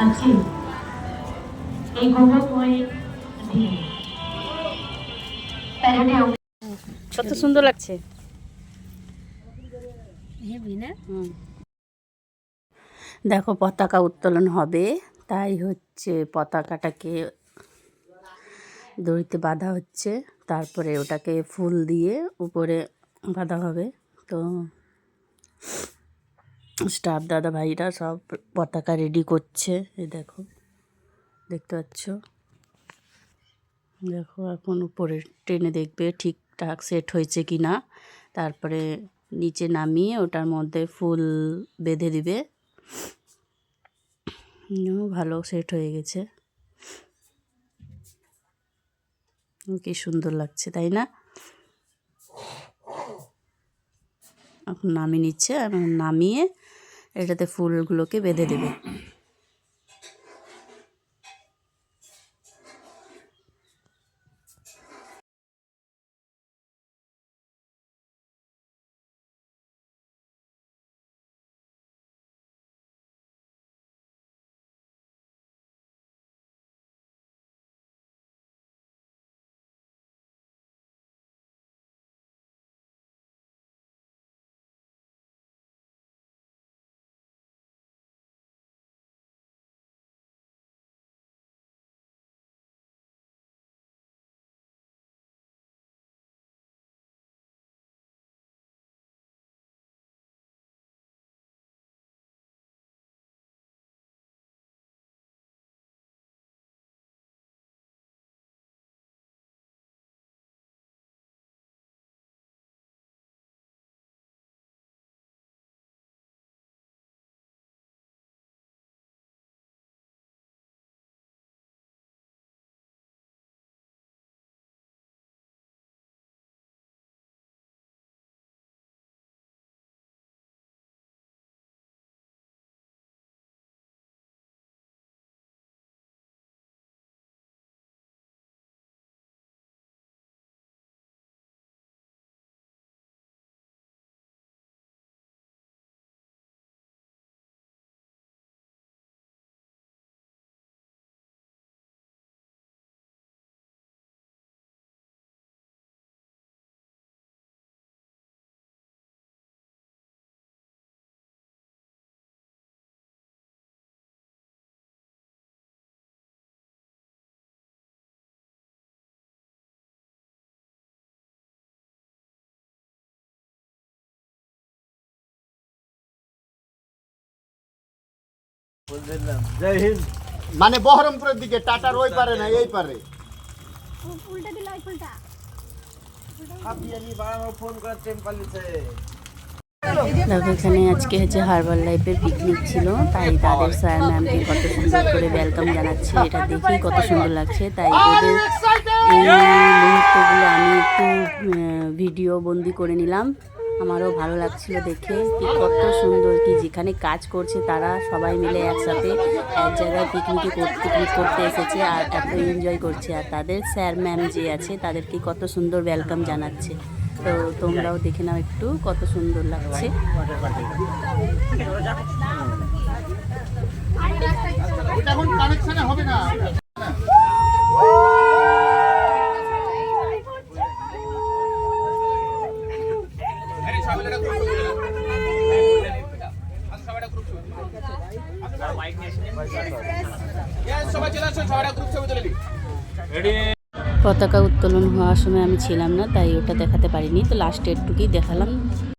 আজকে এই গৌরবময় প্যারেডে কত সুন্দর লাগছে। হেভি না? দেখো পতাকা উত্তোলন হবে তাই হচ্ছে পতাকাটাকে দড়িতে বাঁধা হচ্ছে তারপরে ওটাকে ফুল দিয়ে উপরে বাঁধা হবে। তো স্টাফ দাদা ভাইরা সব পতাকা রেডি করছে। এই দেখো, দেখতে পাচ্ছ? দেখো এখন উপরে ট্রেনে দেখবে ঠিকঠাক সেট হয়েছে কি না তারপরে নিচে নামিয়ে ওটার মধ্যে ফুল বেঁধে দিবে। ভালো সেট হয়ে গেছে। কি সুন্দর লাগছে, তাই না? এখন নামিয়ে নিচ্ছে নামিয়ে এটাতে ফুলগুলোকে বেঁধে দেবে। মানে বহরমপুরের দিকে টাটার ওই পারে না এই পারে? উল্টা দিলে ফুলটা দেখো এখানে আজকে হচ্ছে হারবাল লাইফের পিকনিক ছিল তাই তাদের স্যার ম্যামকে কত সুন্দর করে ওয়েলকাম জানাচ্ছে। এটা দেখেই কত সুন্দর লাগছে তাই ওদের এই মুহূর্তগুলো আমি একটু ভিডিও বন্দি করে নিলাম। আমারও ভালো লাগছিল দেখে, কি কত সুন্দর, কি যেখানে কাজ করছে তারা সবাই মিলে একসাথে এক জায়গায় পিকনিকে পিকনিক করতে এসেছে আর এত এনজয় করছে। আর তাদের স্যার ম্যাম যে আছে, তাদেরকে কত সুন্দর ওয়েলকাম জানাচ্ছে। তো তোমরাও দেখে নাও একটু কত সুন্দর লাগছে। পতাকা উত্তোলন হওয়ার সময় আমি ছিলাম না, তাই ওটা দেখাতে পারিনি। তো লাস্টে একটুকুই দেখালাম।